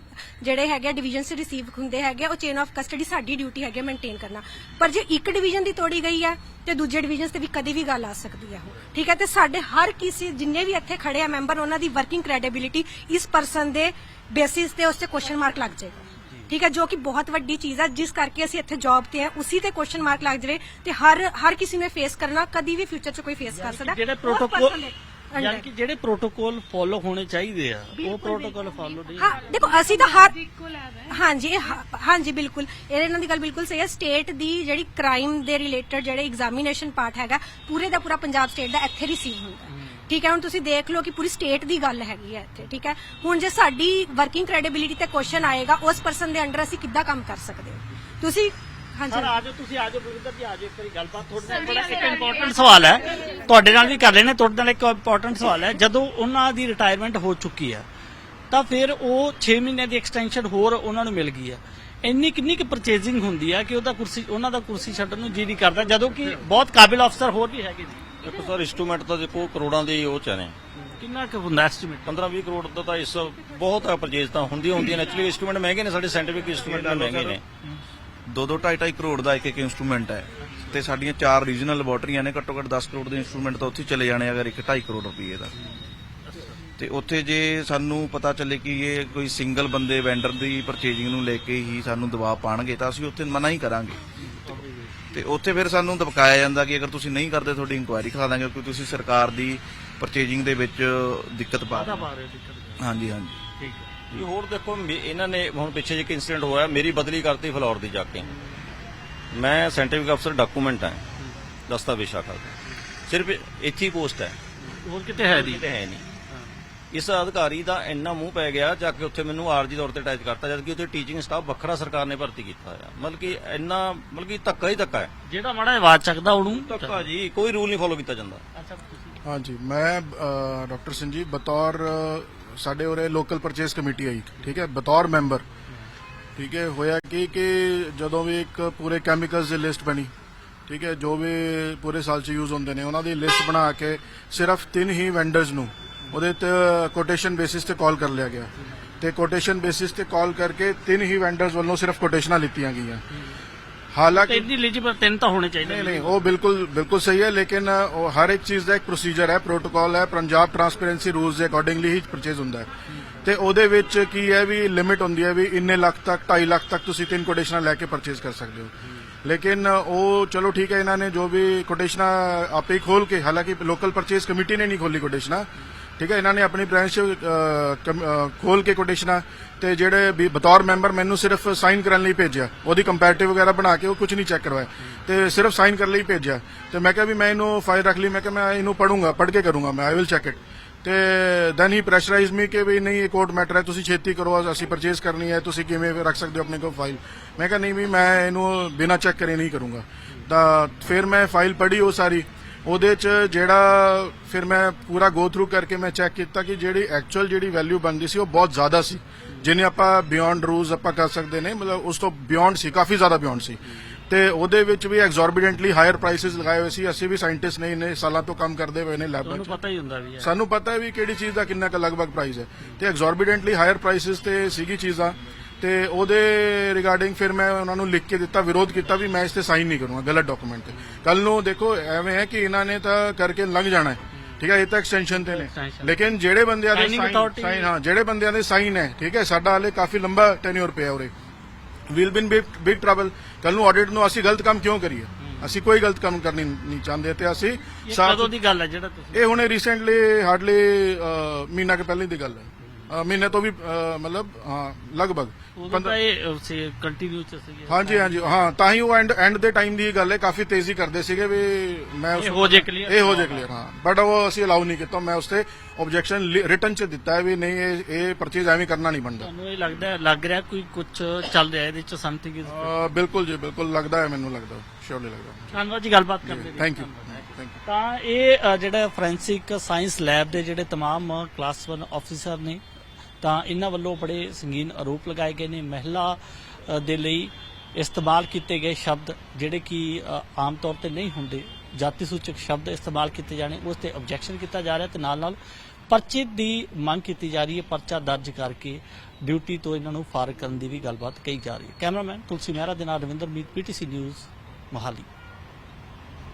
ਜਿਹੜੇ ਹੈਗੇ ਡਿਵੀਜ਼ਨ ਸੇ ਰਿਸੀਵ ਹੁੰਦੇ ਹੈਗੇ ਉਹ ਚੇਨ ਆਫ ਕਸਟਡੀ ਸਾਡੀ ਡਿਊਟੀ ਹੈਗੀ ਮੇਨਟੇਨ ਕਰਨਾ। ਪਰ ਜੇ ਇੱਕ ਡਿਵੀਜ਼ਨ ਦੀ ਤੋੜੀ ਗਈ ਹੈ ਤੇ ਦੂਜੇ ਡਿਵੀਜ਼ਨਸ ਤੇ ਵੀ ਕਦੀ ਵੀ ਗੱਲ ਆ ਸਕਦੀ ਹੈ ਉਹ। ਠੀਕ ਹੈ? ਤੇ ਸਾਡੇ ਹਰ ਕਿਸੇ ਜਿੰਨੇ ਵੀ ਇੱਥੇ ਖੜੇ ਆ ਮੈਂਬਰ ਉਹਨਾਂ ਦੀ ਵਰਕਿੰਗ ਕ੍ਰੈਡੀਬਿਲਿਟੀ ਇਸ ਪਰਸਨ ਦੇ ਬੇਸਿਸ ਤੇ ਉਸ ਤੇ ਕੁਐਸਚਨ ਮਾਰਕ ਲੱਗ ਜਾਏਗਾ। ਠੀਕ ਹੈ ਜੋ ਕਿ ਬਹੁਤ ਵੱਡੀ ਚੀਜ਼ ਹੈ ਜਿਸ ਕਰਕੇ ਅਸੀਂ ਇੱਥੇ ਜੌਬ ਤੇ ਆ ਉਸੇ ਤੇ ਕੁਐਸਚਨ ਮਾਰਕ ਲੱਗ ਜਾਵੇ ਤੇ ਹਰ ਹਰ ਕਿਸੇ ਨੇ ਫੇਸ ਕਰਨਾ ਕਦੀ ਵੀ ਫਿਊਚਰ 'ਚ ਕੋਈ ਫੇਸ ਕਰ ਸਕਦਾ। ਜਿਹੜੇ ਪ੍ਰੋਟੋਕੋਲ। ਯਾਨੀ ਕਿ ਜਿਹੜੇ ਪ੍ਰੋਟੋਕੋਲ ਫੋਲੋ ਹੋਣੇ ਚਾਹੀਦੇ ਆ ਉਹ ਪ੍ਰੋਟੋਕੋਲ ਫੋਲੋ ਨਹੀਂ ਹਾਂ ਦੇਖੋ ਅਸੀਂ ਤਾਂ ਹਰ ਹਾਂਜੀ ਹ- ਹਾਂਜੀ ਬਿਲਕੁਲ। ਇਹ ਇਹਨਾਂ ਦੀ ਗੱਲ ਬਿਲਕੁਲ ਸਹੀ ਹੈ। ਸਟੇਟ ਦੀ ਜਿਹੜੀ ਕ੍ਰਾਈਮ ਦੇ ਰਿਲੇਟਡ ਜਿਹੜੇ ਐਗਜ਼ਾਮੀਨੇਸ਼ਨ ਪਾਰਟ ਹੈਗਾ ਪੂਰੇ ਦਾ ਪੂਰਾ ਪੰਜਾਬ ਸਟੇਟ ਦਾ ਇੱਥੇ ਰਿਸੀਵ ਹੁੰਦਾ। ਹੈ। ਠੀਕ ਹੈ ਹੁਣ ਤੁਸੀਂ ਦੇਖ ਲਓ ਕਿ ਪੂਰੀ ਸਟੇਟ ਦੀ ਗੱਲ ਹੈਗੀ ਹੈ ਇੱਥੇ ਠੀਕ ਹੈ। ਹੁਣ ਜੇ ਸਾਡੀ ਵਰਕਿੰਗ ਕ੍ਰੈਡੀਬਿਲਿਟੀ ਤੇ ਕੁਐਸਚਨ ਆਏਗਾ ਉਸ ਪਰਸਨ ਦੇ ਅੰਡਰ ਅਸੀਂ ਕਿੱਦਾਂ ਕੰਮ ਕਰ ਸਕਦੇ ਹਾਂ? ਤੁਸੀਂ ਸਰ ਆਜੋ ਤੁਸੀਂ ਆਜੋ ਗੁਰਿੰਦਰ ਜੀ ਆਜੋ ਇੱਕ ਵਾਰੀ ਗੱਲਬਾਤ ਤੁਹਾਡੇ ਨਾਲ। ਬੜਾ ਇੱਕ ਇੰਪੋਰਟੈਂਟ ਸਵਾਲ ਹੈ। ਤੁਹਾਡੇ ਨਾਲ ਵੀ ਕਰ ਲੈਣੇ ਤੁਹਾਡੇ ਨਾਲ ਇੱਕ ਇੰਪੋਰਟੈਂਟ ਸਵਾਲ ਹੈ। ਜਦੋਂ ਉਹਨਾਂ ਦੀ ਰਿਟਾਇਰਮੈਂਟ ਹੋ ਚੁੱਕੀ ਹੈ ਤਾਂ ਫਿਰ ਉਹ 6 ਮਹੀਨਿਆਂ ਦੀ ਐਕਸਟੈਂਸ਼ਨ ਹੋਰ ਉਹਨਾਂ ਨੂੰ ਮਿਲ ਗਈ ਹੈ। ਇੰਨੀ ਕਿੰਨੀ ਕੁ ਪਰਚੇਜ਼ਿੰਗ ਹੁੰਦੀ ਹੈ ਕਿ ਉਹਦਾ ਕੁਰਸੀ ਉਹਨਾਂ ਦਾ ਕੁਰਸੀ ਛੱਡਣ ਨੂੰ ਜੀ ਨਹੀਂ ਕਰਦਾ ਜਦੋਂ ਕਿ ਬਹੁਤ ਕਾਬਿਲ ਅਫਸਰ ਹੋਰ ਵੀ ਹੈਗੇ ਨੇ। ਦੇਖੋ ਸਰ ਇੰਸਟਰੂਮੈਂਟ ਤਾਂ ਦੇਖੋ ਕਰੋੜਾਂ ਦੇ ਉਹ ਚ ਨੇ। ਕਿੰਨਾ ਕੁ ਹੁੰਦਾ ਐਸਟੀਮੇਟ 15-20 ਕਰੋੜ ਦਾ ਤਾਂ ਇਸ ਬਹੁਤ ਹੈ ਪਰਚੇਜ਼ ਤਾਂ ਹੁੰਦੀਆਂ ਹੁੰਦੀਆਂ ਨੇ। ਐਕਚੁਅਲੀ ਇੰਸਟਰੂਮੈਂਟ ਮਹਿੰਗੇ ਨੇ ਸਾਡੇ ਸਾਇੰਟੀਫਿਕ ਇੰਸਟਰੂਮੈਂਟ ਮਹਿੰਗੇ ਨੇ। ਦੋ ਦੋ ਢਾਈ ਢਾਈ ਕਰੋੜ ਦਾ ਇੱਕ ਇੱਕ ਇਨਸਟਰੂਮੈਂਟ ਹੈ। ਤੇ ਸਾਡੀਆਂ ਚਾਰ ਰੀਜਨਲ ਲੈਬੋਰਟਰੀਆਂ ਨੇ ਘੱਟੋ ਘੱਟ 10 ਕਰੋੜ ਦੇ ਇਨਸਟਰੂਮੈਂਟ ਤਾਂ ਉੱਥੇ ਚਲੇ ਜਾਣੇ ਅਗਰ ਇੱਕ ਢਾਈ ਕਰੋੜ ਰੁਪਏ ਦਾ। ਤੇ ਉੱਥੇ ਜੇ ਸਾਨੂੰ ਪਤਾ ਚੱਲੇ ਕਿ ਇਹ ਕੋਈ ਸਿੰਗਲ ਬੰਦੇ ਵੈਂਡਰ ਦੀ ਪਰਚੇਜਿੰਗ ਨੂੰ ਲੈ ਕੇ ਹੀ ਸਾਨੂੰ ਦਬਾਅ ਪਾਣਗੇ ਤਾਂ ਅਸੀਂ ਉੱਥੇ ਮਨਾ ਹੀ ਕਰਾਂਗੇ। ਤੇ ਉੱਥੇ ਫਿਰ ਸਾਨੂੰ ਦਬਕਾਇਆ ਜਾਂਦਾ ਕਿ ਅਗਰ ਤੁਸੀਂ ਨਹੀਂ ਕਰਦੇ ਤੁਹਾਡੀ ਇਨਕੁਆਇਰੀ ਕਰਾ ਦਾਂਗੇ ਕਿਉਂਕਿ ਤੁਸੀਂ ਸਰਕਾਰ ਦੀ ਪਰਚੇਜਿੰਗ ਦੇ ਵਿੱਚ ਦਿੱਕਤ ਪਾ ਰਹੇ ਹੋ। ਹਾਂਜੀ ਹਾਂਜੀ। ਠੀਕ ਹੈ। ਜੀ ਹੋਰ ਦੇਖੋ ਇਹਨਾਂ ਨੇ ਹੁਣ ਪਿੱਛੇ ਜੇ ਇੱਕ ਇਨਸੀਡੈਂਟ ਹੋਇਆ ਮੇਰੀ ਬਦਲੀ ਕਰਤੀ ਫਲੋਰ ਦੀ ਜਾ ਕੇ। ਮੈਂ ਸਾਇੰਟੀਫਿਕ ਅਫਸਰ ਡਾਕੂਮੈਂਟ ਹੈ ਦਸਤਾਵੇਜ਼ ਸ਼ਾਖਾ ਦਾ ਸਿਰਫ ਇੱਥੇ ਹੀ ਪੋਸਟ ਹੈ। ਹੋਰ ਕਿਤੇ ਹੈ ਨਹੀਂ। ਕਿਤੇ ਹੈ ਨਹੀਂ। ਇਸ ਅਧਿਕਾਰੀ ਦਾ ਇੰਨਾ ਮੂੰਹ ਪੈ ਗਿਆ ਜਾ ਕੇ ਉੱਥੇ ਮੈਨੂੰ ਆਰਜੀ ਤੌਰ ਤੇ ਅਟੈਚ ਕਰਤਾ ਜਦ ਕਿ ਉੱਥੇ ਟੀਚਿੰਗ ਸਟਾਫ ਵੱਖਰਾ ਸਰਕਾਰ ਨੇ ਭਰਤੀ ਕੀਤਾ ਹੋਇਆ। ਮਤਲਬ ਕਿ ਇੰਨਾ ਮਤਲਬ ਕਿ ਧੱਕਾ ਹੀ ਧੱਕਾ ਹੈ। ਜਿਹੜਾ ਮਾੜਾ ਆਵਾਜ਼ ਚੱਕਦਾ ਉਹਨੂੰ ਧੱਕਾ ਜੀ ਕੋਈ ਰੂਲ ਨਹੀਂ ਫੋਲੋ ਕੀਤਾ ਜਾਂਦਾ। ਅੱਛਾ ਤੁਸੀਂ ਹਾਂਜੀ ਮੈਂ ਡਾਕਟਰ ਸੰਜੀਵ ਬਤੌਰ ਸਾਡੇ ਉਰੇ ਲੋਕਲ ਪਰਚੇਸ ਕਮੇਟੀ ਆਈ ਠੀਕ ਹੈ ਬਤੌਰ ਮੈਂਬਰ ਠੀਕ ਹੈ ਹੋਇਆ ਕਿ ਕਿ ਜਦੋਂ ਵੀ ਇੱਕ ਪੂਰੇ ਕੈਮੀਕਲਸ ਦੀ ਲਿਸਟ ਬਣੀ ਠੀਕ ਹੈ ਜੋ ਵੀ ਪੂਰੇ ਸਾਲ ਚ ਯੂਜ਼ ਹੁੰਦੇ ਨੇ ਉਹਨਾਂ ਦੀ ਲਿਸਟ ਬਣਾ ਕੇ ਸਿਰਫ ਤਿੰਨ ਹੀ ਵੈਂਡਰਸ ਨੂੰ ਉਹਦੇ ਤੇ ਕੋਟੇਸ਼ਨ ਬੇਸਿਸ ਤੇ ਕਾਲ ਕਰ ਲਿਆ ਗਿਆ। ਤੇ ਕੋਟੇਸ਼ਨ ਬੇਸਿਸ ਤੇ ਕਾਲ ਕਰਕੇ ਤਿੰਨ ਹੀ ਵੈਂਡਰਸ ਵੱਲੋਂ ਸਿਰਫ ਕੋਟੇਸ਼ਨਾਂ ਲਿੱਤੀਆਂ ਗਈਆਂ। ਹਾਲਾਂਕਿ ਇੰਨੀ ਐਲੀਜੀਬਲ ਤਿੰਨ ਤਾਂ ਹੋਣੇ ਚਾਹੀਦੇ ਨਹੀਂ ਨਹੀਂ ਉਹ ਬਿਲਕੁਲ ਬਿਲਕੁਲ ਸਹੀ ਹੈ ਲੇਕਿਨ ਉਹ ਹਰ ਇੱਕ ਚੀਜ਼ ਦਾ ਇੱਕ ਪ੍ਰੋਸੀਜਰ ਹੈ ਪ੍ਰੋਟੋਕਾਲ ਹੈ ਪੰਜਾਬ ਟਰਾਂਸਪੇਰੈਂਸੀ ਰੂਲਸ ਦੇ ਅਕੋਰਡਿੰਗਲੀ ਹੀ ਪਰਚੇਜ਼ ਹੁੰਦਾ ਹੈ। ਤੇ ਉਹਦੇ ਵਿੱਚ ਕੀ ਹੈ ਵੀ ਲਿਮਿਟ ਹੁੰਦੀ ਹੈ ਵੀ ਇੰਨੇ ਲੱਖ ਤੱਕ 2.5 ਲੱਖ ਤੱਕ ਤੁਸੀਂ ਤਿੰਨ ਕੋਟੇਸ਼ਨਾਂ ਲੈ ਕੇ ਪਰਚੇਜ਼ ਕਰ ਸਕਦੇ ਹੋ। ਲੇਕਿਨ ਉਹ ਚਲੋ ਠੀਕ ਹੈ ਇਹਨਾਂ ਨੇ ਜੋ ਵੀ ਕੋਟੇਸ਼ਨਾਂ ਆਪੇ ਹੀ ਖੋਲ ਕੇ ਹਾਲਾਂਕਿ ਲੋਕਲ ਪਰਚੇਜ਼ ਕਮੇਟੀ ਨੇ ਨਹੀਂ ਖੋਲੀ ਕੋਟੇਸ਼ਨਾਂ ਠੀਕ ਹੈ, ਇਹਨਾਂ ਨੇ ਆਪਣੀ ਬ੍ਰਾਂਚ ਖੋਲ ਕੇ ਕੋਟੇਸ਼ਨਾਂ ਤੇ ਜਿਹੜੇ ਵੀ ਬਤੌਰ ਮੈਂਬਰ ਮੈਨੂੰ ਸਿਰਫ ਸਾਈਨ ਕਰਨ ਲਈ ਭੇਜਿਆ। ਉਹਦੀ ਕੰਪੈਰੀਟਿਵ ਵਗੈਰਾ ਬਣਾ ਕੇ ਉਹ ਕੁਝ ਨਹੀਂ ਚੈੱਕ ਕਰਵਾਇਆ। ਤੇ ਸਿਰਫ ਸਾਈਨ ਕਰਨ ਲਈ ਭੇਜਿਆ। ਤੇ ਮੈਂ ਕਿਹਾ ਵੀ ਮੈਂ ਇਹਨੂੰ ਫਾਈਲ ਰੱਖ ਲਈ, ਮੈਂ ਕਿਹਾ ਮੈਂ ਇਹਨੂੰ ਪੜੂੰਗਾ ਪੜ੍ਹ ਕੇ ਕਰੂੰਗਾ ਮੈਂ ਆਈ ਵਿਲ ਚੈੱਕ ਇਟ ਤੇ ਦੈਨ ਹੀ ਪ੍ਰੈਸ਼ਰਾਈਜ਼ ਮੀ ਕਿ ਵੀ ਨਹੀਂ, ਇਹ ਕੋਰਟ ਮੈਟਰ ਹੈ, ਤੁਸੀਂ ਛੇਤੀ ਕਰੋ, ਅਸੀਂ ਪਰਚੇਸ ਕਰਨੀ ਹੈ, ਤੁਸੀਂ ਕਿਵੇਂ ਰੱਖ ਸਕਦੇ ਹੋ ਆਪਣੇ ਕੋਲ ਫਾਈਲ ਮੈਂ ਕਿਹਾ ਨਹੀਂ ਵੀ ਮੈਂ ਇਹਨੂੰ ਬਿਨਾਂ ਚੈੱਕ ਕਰੇ ਨਹੀਂ ਕਰੂੰਗਾ। ਤਾਂ ਫਿਰ ਮੈਂ ਫਾਈਲ ਪੜ੍ਹੀ ਉਹ ਸਾਰੀ। ਉਹਦੇ ਚ ਜਿਹੜਾ ਫਿਰ ਮੈਂ ਪੂਰਾ ਗੋ ਥਰੂ ਕਰਕੇ ਮੈਂ ਚੈੱਕ ਕੀਤਾ ਕਿ ਜਿਹੜੀ ਐਕਚੁਅਲ ਜਿਹੜੀ ਵੈਲਿਊ ਬਣਦੀ ਸੀ ਉਹ ਬਹੁਤ ਜ਼ਿਆਦਾ ਸੀ। ਜਿਹਨੇ ਆਪਾਂ ਬਿਯੋਂਡ ਰੂਲਸ ਆਪਾਂ ਕਰ ਸਕਦੇ ਨੇ ਮਤਲਬ ਉਸ ਤੋਂ ਬਿਯੋਂਡ ਸੀ ਕਾਫੀ ਜ਼ਿਆਦਾ ਬਿਯੋਂਡ ਸੀ। ਤੇ ਉਹਦੇ ਵਿੱਚ ਵੀ ਐਗਜ਼ੋਰਬਿਡੈਂਟਲੀ ਹਾਇਰ ਪ੍ਰਾਈਸਸ ਲਗਾਏ ਹੋਏ ਸੀ। ਅਸੀਂ ਵੀ ਸਾਇੰਟਿਸਟ ਨੇ ਇੰਨੇ ਸਾਲਾਂ ਤੋਂ ਕੰਮ ਕਰਦੇ ਹੋਏ ਨੇ ਲੈਬ ਵਿੱਚ। ਪਤਾ ਹੀ ਹੁੰਦਾ ਵੀ ਸਾਨੂੰ ਪਤਾ ਹੈ ਵੀ ਕਿਹੜੀ ਚੀਜ਼ ਦਾ ਕਿੰਨਾ ਕੁ ਲਗਭਗ ਪ੍ਰਾਈਸ ਹੈ। ਤੇ ਐਗਜ਼ੋਰਬਿਡੈਂਟਲੀ ਹਾਇਰ ਪ੍ਰਾਈਸਸ ਤੇ ਸੀਗੀ ਚੀਜ਼ਾਂ। ਤੇ ਉਹਦੇ ਰਿਗਾਰਡਿੰਗ ਫਿਰ ਮੈਂ ਉਹਨਾਂ ਨੂੰ ਲਿਖ ਕੇ ਦਿੱਤਾ ਵਿਰੋਧ ਕੀਤਾ ਵੀ ਮੈਂ ਇਸ ਤੇ ਸਾਈਨ ਨਹੀਂ ਕਰੂੰਗਾ ਗਲਤ ਡਾਕੂਮੈਂਟ ਤੇ। ਕੱਲ ਨੂੰ ਦੇਖੋ ਐਵੇਂ ਹੈ ਕਿ ਇਹਨਾਂ ਨੇ ਤਾਂ ਕਰਕੇ ਲੰਘ ਜਾਣਾ ਹੈ। ਠੀਕ ਹੈ ਇਹ ਤਾਂ ਐਕਸਟੈਂਸ਼ਨ ਤੇ ਨੇ। ਲੇਕਿਨ ਜਿਹੜੇ ਬੰਦਿਆਂ ਦੇ ਸਾਈਨ ਹਾਂ। ਜਿਹੜੇ ਬੰਦਿਆਂ ਦੇ ਸਾਈਨ ਹੈ ਠੀਕ ਹੈ ਸਾਡਾ ਹਾਲੇ ਕਾਫੀ ਲੰਬਾ ਟੈਨਿਓਰ ਪਿਆ ਉਰੇ। ਵੀਲ ਬਿਨ ਬਿਗ ਟਰਬਲ ਕੱਲ ਨੂੰ ਆਡਿਟ ਨੂੰ ਅਸੀਂ ਗਲਤ ਕੰਮ ਕਿਉਂ ਕਰੀਏ? ਅਸੀਂ ਕੋਈ ਗਲਤ ਕੰਮ ਕਰਨੀ ਨਹੀਂ ਚਾਹੁੰਦੇ ਤੇ ਅਸੀਂ ਕਦੋਂ ਦੀ ਗੱਲ ਹੈ ਜਿਹੜਾ ਤੁਸੀਂ ਇਹ ਹੁਣੇ ਰੀਸੈਂਟਲੀ ਹਾਰਡਲੀ ਮਹੀਨਾ ਕੇ ਪਹਿਲੇ ਦੀ ਗੱਲ ਹੈ। ਅ, ਮਹੀਨੇ ਤੋਂ ਵੀ ਅ, ਮਤਲਬ ਹਾਂ ਲਗਭਗ ਉਦੋਂ ਤਾਂ ਇਹ ਸੇ ਕੰਟੀਨਿਊ ਚ ਸੀ ਹਾਂਜੀ ਹਾਂਜੀ ਹਾਂ ਤਾਂ ਹੀ ਉਹ ਐਂਡ ਐਂਡ ਦੇ ਟਾਈਮ ਦੀ ਗੱਲ ਹੈ ਕਾਫੀ ਤੇਜ਼ੀ ਕਰਦੇ ਸੀਗੇ ਵੀ ਮੈਂ ਉਸ ਇਹ ਹੋ ਜੇ clear। ਇਹ ਹੋ ਜੇ ਕਲੀਅਰ ਹਾਂ ਬਟ ਉਹ ਅਸੀਂ ਅਲਾਉ ਨਹੀਂ ਕੀਤਾ ਮੈਂ ਉਸ ਤੇ ਆਬਜੈਕਸ਼ਨ ਰਿਟਨ ਚ ਦਿੱਤਾ ਹੈ ਵੀ ਨਹੀਂ ਇਹ ਇਹ ਪਰਚੇਜ਼ ਐਵੇਂ ਕਰਨਾ ਨਹੀਂ ਬਣਦਾ ਤੁਹਾਨੂੰ ਇਹ ਲੱਗਦਾ ਹੈ- ਲੱਗ ਰਿਹਾ ਕੋਈ ਕੁਝ ਚੱਲ ਰਿਹਾ ਇਹਦੇ ਚ ਸਮਥਿੰਗ ਇਜ਼ ਅ, ਬਿਲਕੁਲ ਜੀ ਬਿਲਕੁਲ ਲੱਗਦਾ ਹੈ ਮੈਨੂੰ ਲੱਗਦਾ ਸ਼ੋਰਲੀ ਲੱਗਦਾ ਧੰਨਵਾਦ ਜੀ ਗੱਲਬਾਤ ਕਰਨ ਦੇ ਲਈ ਥੈਂਕ ਯੂ ਥੈਂਕ ਯੂ ਤਾਂ ਇਹ ਅ, ਜਿਹੜਾ ਫੋਰੈਂਸਿਕ ਸਾਇੰਸ ਲੈਬ ਦੇ ਜਿਹੜੇ तमाम ਕਲਾਸ 1 ਆਫੀਸਰ ਨੇ ਤਾਂ ਇਹਨਾਂ ਵੱਲੋਂ ਬੜੇ ਸੰਗੀਨ ਆਰੋਪ ਲਗਾਏ ਗਏ ਨੇ। ਮਹਿਲਾ ਦੇ ਲਈ ਇਸਤੇਮਾਲ ਕੀਤੇ ਗਏ ਸ਼ਬਦ ਜਿਹੜੇ ਕਿ ਆਮ ਤੌਰ ਤੇ ਨਹੀਂ ਹੁੰਦੇ। ਜਾਤੀ ਸੂਚਕ ਸ਼ਬਦ ਇਸਤੇਮਾਲ ਕੀਤੇ ਜਾਣੇ, ਉਸ ਤੇ ਆਬਜੈਕਸ਼ਨ ਕੀਤਾ ਜਾ ਰਿਹਾ ਤੇ ਨਾਲ ਨਾਲ ਪਰਚੇ ਦੀ ਮੰਗ ਕੀਤੀ ਜਾ ਰਹੀ ਹੈ। ਪਰਚਾ ਦਰਜ ਕਰਕੇ ਡਿਊਟੀ ਤੋਂ ਇਹਨਾਂ ਨੂੰ ਫਾਰਗ ਕਰਨ ਦੀ ਵੀ ਗੱਲਬਾਤ ਕਹੀ ਜਾ ਰਹੀ ਹੈ। ਕੈਮਰਾਮੈਨ ਤੁਲਸੀ ਮਹਿਰਾ ਦੇ ਨਾਲ ਰਵਿੰਦਰ ਮੀਤ ਪੀਟੀਸੀ ਨਿਊਜ਼, ਮੋਹਾਲੀ।